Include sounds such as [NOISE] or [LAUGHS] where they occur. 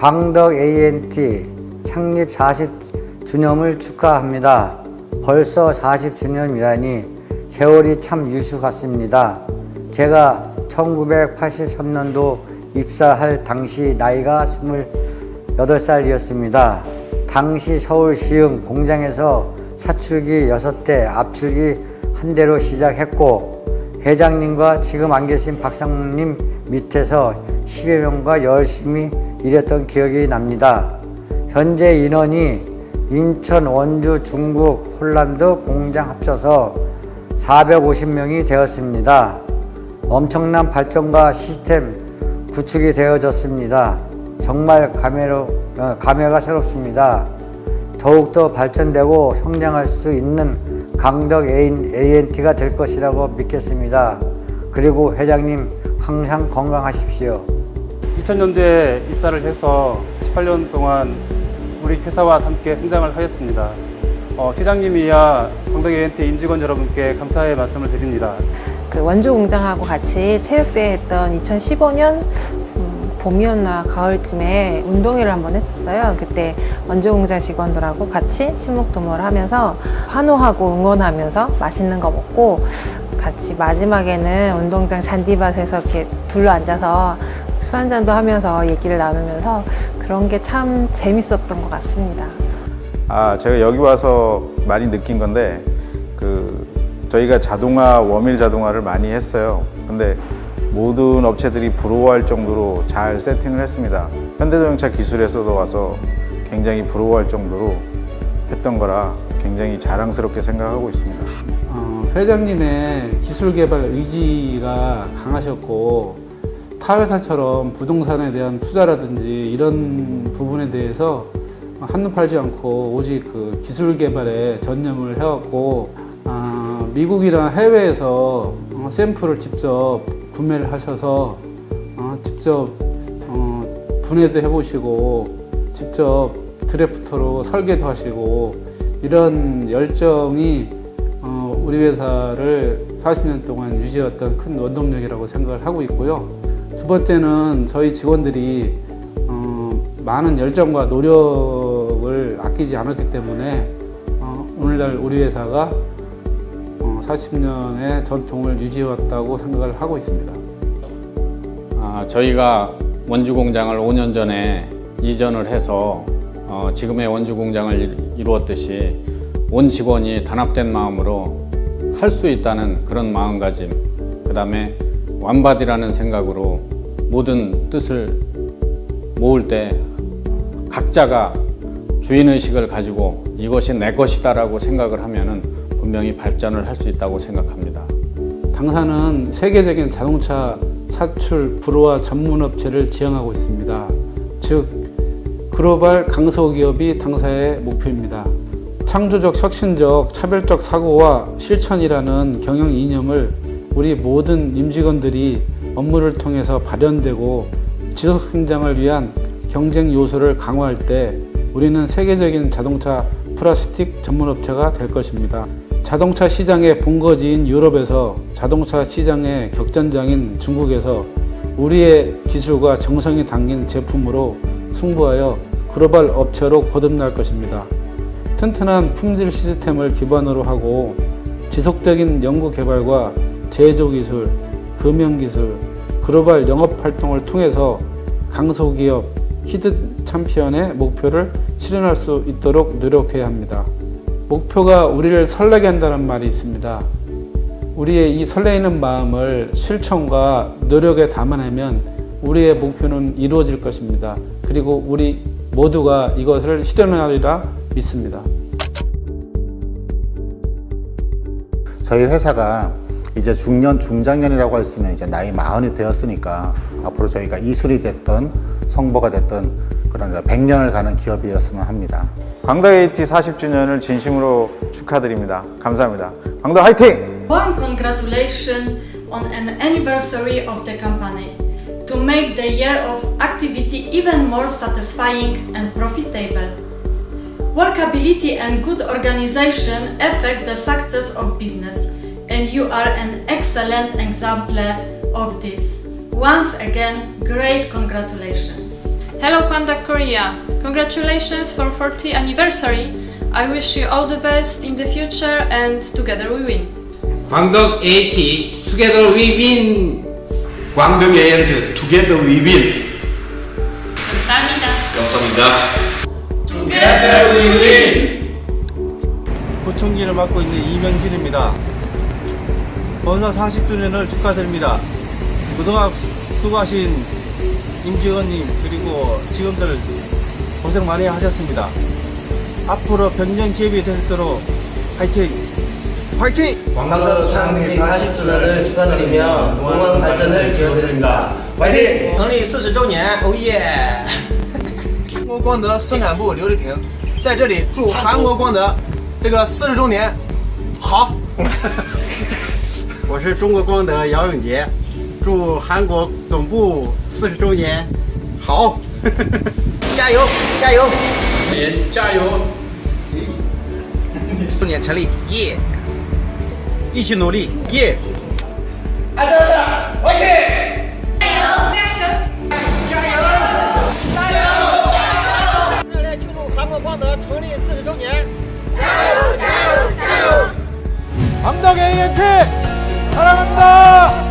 광덕 ANT 창립 40주년을 축하합니다. 벌써 40주년이라니 세월이 참 유수 같습니다. 제가 1983년도 입사할 당시 나이가 28살이었습니다. 당시 서울시흥 공장에서 사출기 6대, 압출기 한 대로 시작했고 회장님과 지금 안 계신 박상님 밑에서 10여 명과 열심히 일했던 기억이 납니다. 현재 인원이 인천, 원주, 중국, 폴란드 공장 합쳐서 450명이 되었습니다. 엄청난 발전과 시스템 구축이 되어졌습니다. 정말 감회로, 어, 감회가 새롭습니다. 더욱더 발전되고 성장할 수 있는 강덕 ANT가 될 것이라고 믿겠습니다. 그리고 회장님 항상 건강하십시오. 2000년대에 입사를 해서 18년 동안 우리 회사와 함께 성장을 하였습니다. 어, 회장님이야 광덕 ANT 임직원 여러분께 감사의 말씀을 드립니다. 그 원주 공장하고 같이 체육대회 했던 2015년 음, 봄이었나 가을쯤에 운동회를 한번 했었어요. 그때 원주 공장 직원들하고 같이 친목 도모를 하면서 환호하고 응원하면서 맛있는 거 먹고 같이 마지막에는 운동장 잔디밭에서 이렇게 둘러 앉아서 술 한잔도 하면서 얘기를 나누면서 그런 게 참 재밌었던 것 같습니다. 아, 제가 여기 와서 많이 느낀 건데, 그, 저희가 자동화, 워밀 자동화를 많이 했어요. 근데 모든 업체들이 부러워할 정도로 잘 세팅을 했습니다. 현대자동차 기술에서도 와서 굉장히 부러워할 정도로 했던 거라 굉장히 자랑스럽게 생각하고 있습니다. 어, 회장님의 기술 개발 의지가 강하셨고 타 회사처럼 부동산에 대한 투자라든지 이런 부분에 대해서 한눈 팔지 않고 오직 그 기술 개발에 전념을 해왔고 아, 미국이나 해외에서 어, 샘플을 직접 구매를 하셔서 어, 직접 어, 분해도 해보시고 직접 드래프터로 설계도 하시고 이런 열정이 어, 우리 회사를 40년 동안 유지했던 큰 원동력이라고 생각을 하고 있고요. 두 번째는 저희 직원들이 어, 많은 열정과 노력을 아끼지 않았기 때문에 어, 오늘날 우리 회사가 어, 40년의 전통을 유지해왔다고 생각을 하고 있습니다. 아, 저희가 원주 공장을 5년 전에 이전을 해서 어, 지금의 원주 공장을 이- 이루었듯이 온 직원이 단합된 마음으로 할 수 있다는 그런 마음가짐, 그 다음에 완바디라는 생각으로 모든 뜻을 모을 때 각자가 주인의식을 가지고 이것이 내 것이다라고 생각을 하면은 분명히 발전을 할 수 있다고 생각합니다. 당사는 세계적인 자동차 사출 불호화 전문 업체를 지향하고 있습니다. 즉 글로벌 강소기업이 당사의 목표입니다. 창조적 혁신적 차별적 사고와 실천이라는 경영 이념을 우리 모든 임직원들이 업무를 통해서 발현되고 지속 성장을 위한 경쟁 요소를 강화할 때 우리는 세계적인 자동차 플라스틱 전문 업체가 될 것입니다. 자동차 시장의 본거지인 유럽에서 자동차 시장의 격전장인 중국에서 우리의 기술과 정성이 담긴 제품으로 승부하여 글로벌 업체로 거듭날 것입니다. 튼튼한 품질 시스템을 기반으로 하고 지속적인 연구 개발과 제조 기술, 금융 기술, 글로벌 영업 활동을 통해서 강소기업 히든 챔피언의 목표를 실현할 수 있도록 노력해야 합니다. 목표가 우리를 설레게 한다는 말이 있습니다. 우리의 이 설레이는 마음을 실천과 노력에 담아내면 우리의 목표는 이루어질 것입니다. 그리고 우리 모두가 이것을 실현하리라 믿습니다. 저희 회사가 이제 중년 중장년이라고 할 수 있는 이제 나이 마흔이 되었으니까 앞으로 저희가 이술이 됐던 성보가 됐던 그런 100년을 가는 기업이었으면 합니다. 광덕 AT 40주년을 진심으로 축하드립니다. 감사합니다. 광덕 화이팅! Warm congratulations on an anniversary of the company to make the year of activity even more satisfying and profitable. Workability and good organization affect the success of business, and you are an excellent example of this. Once again, great congratulations. Hello Kwanda Korea! Congratulations for 40th anniversary! I wish you all the best in the future and together we win! 광덕 AT Together We Win 광덕 AT Together We Win 감사합니다! 부총리를 맡고 있는 이명진입니다. 본사 40주년을 축하드립니다. 그동안 수고하신 임직원님 그리고 직원들 고생 많이 하셨습니다. 앞으로 변경 기업이 될 수 있도록 화이팅! 화이팅! 광덕 창립 40주년을 축하드리며 공원 발전을 기원드립니다. 화이팅! 成立四十周年，哦耶！ 中国光德生产部刘丽萍在这里祝韩国光德这个四十周年好。[LAUGHS] 我是中国光德姚永杰，祝韩国总部四十周年好，加 [LAUGHS] 油加油！加油 [LAUGHS] 四年成立，耶！一起努力，耶！ 암덕 AMP 사랑합니다.